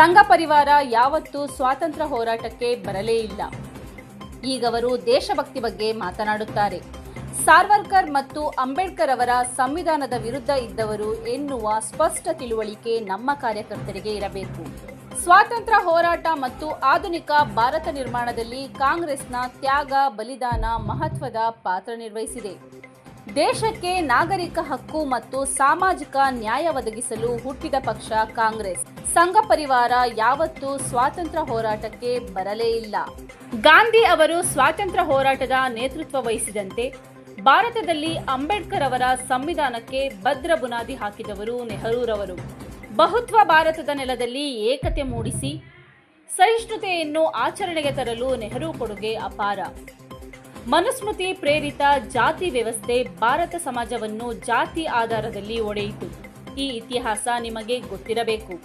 ಸಂಘ ಪರಿವಾರ ಯಾವತ್ತೂ ಸ್ವಾತಂತ್ರ್ಯ ಹೋರಾಟಕ್ಕೆ ಬರಲೇ ಇಲ್ಲ. ಈಗವರು ದೇಶಭಕ್ತಿ ಬಗ್ಗೆ ಮಾತನಾಡುತ್ತಾರೆ. ಸಾರ್ವರ್ಕರ್ ಮತ್ತು ಅಂಬೇಡ್ಕರ್ ಅವರ ಸಂವಿಧಾನದ ವಿರುದ್ಧ ಇದ್ದವರು ಎನ್ನುವ ಸ್ಪಷ್ಟ ತಿಳುವಳಿಕೆ ನಮ್ಮ ಕಾರ್ಯಕರ್ತರಿಗೆ ಇರಬೇಕು. ಸ್ವಾತಂತ್ರ್ಯ ಹೋರಾಟ ಮತ್ತು ಆಧುನಿಕ ಭಾರತ ನಿರ್ಮಾಣದಲ್ಲಿ ಕಾಂಗ್ರೆಸ್ನ ತ್ಯಾಗ, ಬಲಿದಾನ ಮಹತ್ವದ ಪಾತ್ರ ನಿರ್ವಹಿಸಿದೆ. ದೇಶಕ್ಕೆ ನಾಗರಿಕ ಹಕ್ಕು ಮತ್ತು ಸಾಮಾಜಿಕ ನ್ಯಾಯ ಒದಗಿಸಲು ಹುಟ್ಟಿದ ಪಕ್ಷ ಕಾಂಗ್ರೆಸ್. ಸಂಘ ಪರಿವಾರ ಯಾವತ್ತೂ ಸ್ವಾತಂತ್ರ್ಯ ಹೋರಾಟಕ್ಕೆ ಬರಲೇ ಇಲ್ಲ. ಗಾಂಧಿ ಅವರು ಸ್ವಾತಂತ್ರ್ಯ ಹೋರಾಟದ ನೇತೃತ್ವ ವಹಿಸಿದಂತೆ ಭಾರತದಲ್ಲಿ ಅಂಬೇಡ್ಕರ್ ಅವರ ಸಂವಿಧಾನಕ್ಕೆ ಭದ್ರ ಬುನಾದಿ ಹಾಕಿದವರು ನೆಹರೂರವರು. ಬಹುತ್ವ ಭಾರತದ ನೆಲದಲ್ಲಿ ಏಕತೆ ಮೂಡಿಸಿ, ಸಹಿಷ್ಣುತೆಯನ್ನು ಆಚರಣೆಗೆ ತರಲು ನೆಹರು ಕೊಡುಗೆ ಅಪಾರ. ಮನುಸ್ಮೃತಿ ಪ್ರೇರಿತ ಜಾತಿ ವ್ಯವಸ್ಥೆ ಭಾರತ ಸಮಾಜವನ್ನು ಜಾತಿ ಆಧಾರದಲ್ಲಿ ಒಡೆಯಿತು. ಈ ಇತಿಹಾಸ ನಿಮಗೆ ಗೊತ್ತಿರಬೇಕು.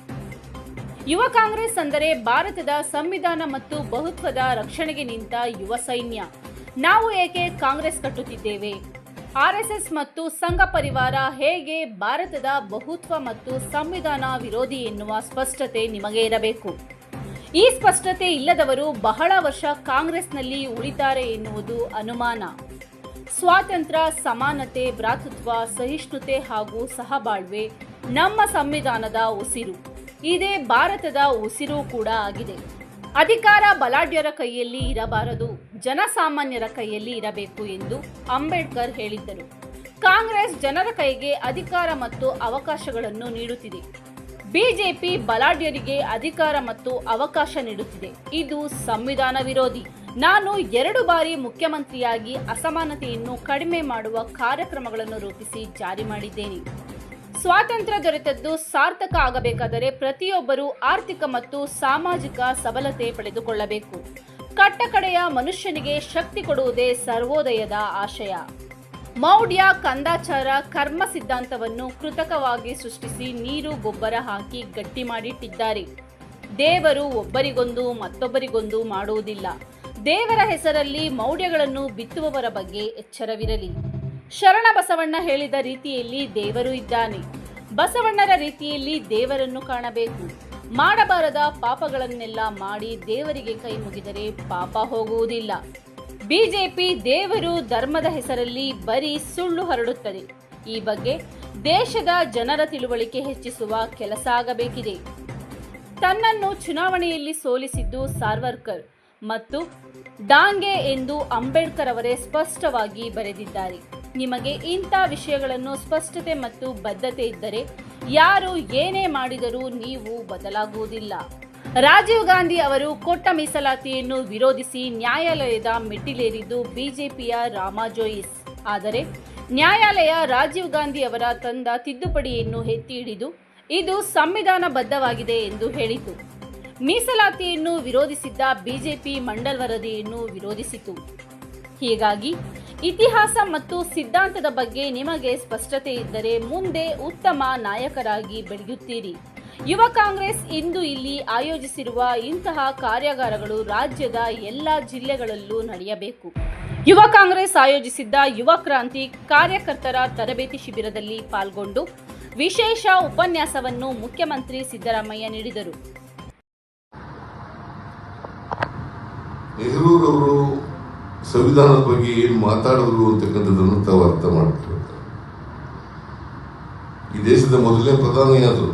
ಯುವ ಕಾಂಗ್ರೆಸ್ ಅಂದರೆ ಭಾರತದ ಸಂವಿಧಾನ ಮತ್ತು ಬಹುತ್ವದ ರಕ್ಷಣೆಗೆ ನಿಂತ ಯುವ ಸೈನ್ಯ. ನಾವು ಏಕೆ ಕಾಂಗ್ರೆಸ್ ಕಟ್ಟುತ್ತಿದ್ದೇವೆ? ಆರ್ಎಸ್ಎಸ್ ಮತ್ತು ಸಂಘ ಪರಿವಾರ ಹೇಗೆ ಭಾರತದ ಬಹುತ್ವ ಮತ್ತು ಸಂವಿಧಾನ ವಿರೋಧಿ ಎನ್ನುವ ಸ್ಪಷ್ಟತೆ ನಿಮಗೆ ಇರಬೇಕು. ಈ ಸ್ಪಷ್ಟತೆ ಇಲ್ಲದವರು ಬಹಳ ವರ್ಷ ಕಾಂಗ್ರೆಸ್ನಲ್ಲಿ ಉಳಿತಾರೆ ಎನ್ನುವುದು ಅನುಮಾನ. ಸ್ವಾತಂತ್ರ್ಯ, ಸಮಾನತೆ, ಭ್ರಾತೃತ್ವ, ಸಹಿಷ್ಣುತೆ ಹಾಗೂ ಸಹಬಾಳ್ವೆ ನಮ್ಮ ಸಂವಿಧಾನದ ಉಸಿರು. ಇದೇ ಭಾರತದ ಉಸಿರು ಕೂಡ ಆಗಿದೆ. ಅಧಿಕಾರ ಬಲಾಢ್ಯರ ಕೈಯಲ್ಲಿ ಇರಬಾರದು, ಜನಸಾಮಾನ್ಯರ ಕೈಯಲ್ಲಿ ಇರಬೇಕು ಎಂದು ಅಂಬೇಡ್ಕರ್ ಹೇಳಿದ್ದರು. ಕಾಂಗ್ರೆಸ್ ಜನರ ಕೈಗೆ ಅಧಿಕಾರ ಮತ್ತು ಅವಕಾಶಗಳನ್ನು ನೀಡುತ್ತಿದೆ. ಬಿಜೆಪಿ ಬಲಾಢ್ಯರಿಗೆ ಅಧಿಕಾರ ಮತ್ತು ಅವಕಾಶ ನೀಡುತ್ತಿದೆ. ಇದು ಸಂವಿಧಾನ ವಿರೋಧಿ. ನಾನು ಎರಡು ಬಾರಿ ಮುಖ್ಯಮಂತ್ರಿಯಾಗಿ ಅಸಮಾನತೆಯನ್ನು ಕಡಿಮೆ ಮಾಡುವ ಕಾರ್ಯಕ್ರಮಗಳನ್ನು ರೂಪಿಸಿ ಜಾರಿ ಮಾಡಿದ್ದೇನೆ. ಸ್ವಾತಂತ್ರ್ಯ ದೊರೆತದ್ದು ಸಾರ್ಥಕ ಆಗಬೇಕಾದರೆ ಪ್ರತಿಯೊಬ್ಬರೂ ಆರ್ಥಿಕ ಮತ್ತು ಸಾಮಾಜಿಕ ಸಬಲತೆ ಪಡೆದುಕೊಳ್ಳಬೇಕು. ಕಟ್ಟಕಡೆಯ ಮನುಷ್ಯನಿಗೆ ಶಕ್ತಿ ಕೊಡುವುದೇ ಸರ್ವೋದಯದ ಆಶಯ. ಮೌಢ್ಯ ಕಂದಾಚಾರ ಕರ್ಮ ಸಿದ್ಧಾಂತವನ್ನು ಕೃತಕವಾಗಿ ಸೃಷ್ಟಿಸಿ ನೀರು ಗೊಬ್ಬರ ಹಾಕಿ ಗಟ್ಟಿ ಮಾಡಿಟ್ಟಿದ್ದಾರೆ. ದೇವರು ಒಬ್ಬರಿಗೊಂದು, ಮತ್ತೊಬ್ಬರಿಗೊಂದು ಮಾಡುವುದಿಲ್ಲ. ದೇವರ ಹೆಸರಲ್ಲಿ ಮೌಢ್ಯಗಳನ್ನು ಬಿತ್ತುವವರ ಬಗ್ಗೆ ಎಚ್ಚರವಿರಲಿ. ಶರಣ ಬಸವಣ್ಣ ಹೇಳಿದ ರೀತಿಯಲ್ಲಿ ದೇವರು ಇದ್ದಾನೆ. ಬಸವಣ್ಣರ ರೀತಿಯಲ್ಲಿ ದೇವರನ್ನು ಕಾಣಬೇಕು. ಮಾಡಬಾರದ ಪಾಪಗಳನ್ನೆಲ್ಲ ಮಾಡಿ ದೇವರಿಗೆ ಕೈ ಮುಗಿದರೆ ಪಾಪ ಹೋಗುವುದಿಲ್ಲ. ಬಿಜೆಪಿ ದೇವರು ಧರ್ಮದ ಹೆಸರಲ್ಲಿ ಬರೀ ಸುಳ್ಳು ಹರಡುತ್ತದೆ. ಈ ಬಗ್ಗೆ ದೇಶದ ಜನರ ತಿಳುವಳಿಕೆ ಹೆಚ್ಚಿಸುವ ಕೆಲಸ ಆಗಬೇಕಿದೆ ತನ್ನನ್ನು ಚುನಾವಣೆಯಲ್ಲಿ ಸೋಲಿಸಿದ್ದು ಸಾರ್ವರ್ಕರ್ ಮತ್ತು ಡಾಂಗೆ ಎಂದು ಅಂಬೇಡ್ಕರ್ ಅವರೇ ಸ್ಪಷ್ಟವಾಗಿ ಬರೆದಿದ್ದಾರೆ. ನಿಮಗೆ ಇಂಥ ವಿಷಯಗಳನ್ನು ಸ್ಪಷ್ಟತೆ ಮತ್ತು ಬದ್ಧತೆ ಇದ್ದರೆ ಯಾರು ಏನೇ ಮಾಡಿದರೂ ನೀವು ಬದಲಾಗುವುದಿಲ್ಲ. ರಾಜೀವ್ ಗಾಂಧಿ ಅವರು ಕೊಟ್ಟ ಮೀಸಲಾತಿಯನ್ನು ವಿರೋಧಿಸಿ ನ್ಯಾಯಾಲಯದ ಮೆಟ್ಟಿಲೇರಿದ್ದು ಬಿಜೆಪಿಯ ರಾಮಾ ಜೋಯಿಸ್. ಆದರೆ ನ್ಯಾಯಾಲಯ ರಾಜೀವ್ ಗಾಂಧಿ ಅವರ ತಂದ ತಿದ್ದುಪಡಿಯನ್ನು ಎತ್ತಿ ಹಿಡಿದು ಇದು ಸಂವಿಧಾನಬದ್ಧವಾಗಿದೆ ಎಂದು ಹೇಳಿತು. ಮೀಸಲಾತಿಯನ್ನು ವಿರೋಧಿಸಿದ್ದ ಬಿಜೆಪಿ ಮಂಡಲ್ ವರದಿಯನ್ನು ವಿರೋಧಿಸಿತು. ಹೀಗಾಗಿ ಇತಿಹಾಸ ಮತ್ತು ಸಿದ್ಧಾಂತದ ಬಗ್ಗೆ ನಿಮಗೆ ಸ್ಪಷ್ಟತೆ ಇದ್ದರೆ ಮುಂದೆ ಉತ್ತಮ ನಾಯಕರಾಗಿ ಬೆಳೆಯುತ್ತೀರಿ. ಯುವ ಕಾಂಗ್ರೆಸ್ ಇಂದು ಇಲ್ಲಿ ಆಯೋಜಿಸಿರುವ ಇಂತಹ ಕಾರ್ಯಾಗಾರಗಳು ರಾಜ್ಯದ ಎಲ್ಲ ಜಿಲ್ಲೆಗಳಲ್ಲೂ ನಡೆಯಬೇಕು. ಯುವ ಕಾಂಗ್ರೆಸ್ ಆಯೋಜಿಸಿದ್ದ ಯುವ ಕ್ರಾಂತಿ ಕಾರ್ಯಕರ್ತರ ತರಬೇತಿ ಶಿಬಿರದಲ್ಲಿ ಪಾಲ್ಗೊಂಡು ವಿಶೇಷ ಉಪನ್ಯಾಸವನ್ನು ಮುಖ್ಯಮಂತ್ರಿ ಸಿದ್ದರಾಮಯ್ಯ ನೀಡಿದರು. ನೆಹರೂರವರು ಸಂವಿಧಾನದ ಬಗ್ಗೆ ಏನು ಮಾತಾಡಿದ್ರು ಅಂತಕ್ಕಂಥದ್ದನ್ನು ತಾವು ಅರ್ಥ ಮಾಡ್ತಿರ್ತಾರೆ ಈ ದೇಶದ ಮೊದಲನೇ ಪ್ರಧಾನಿಯಾದರು.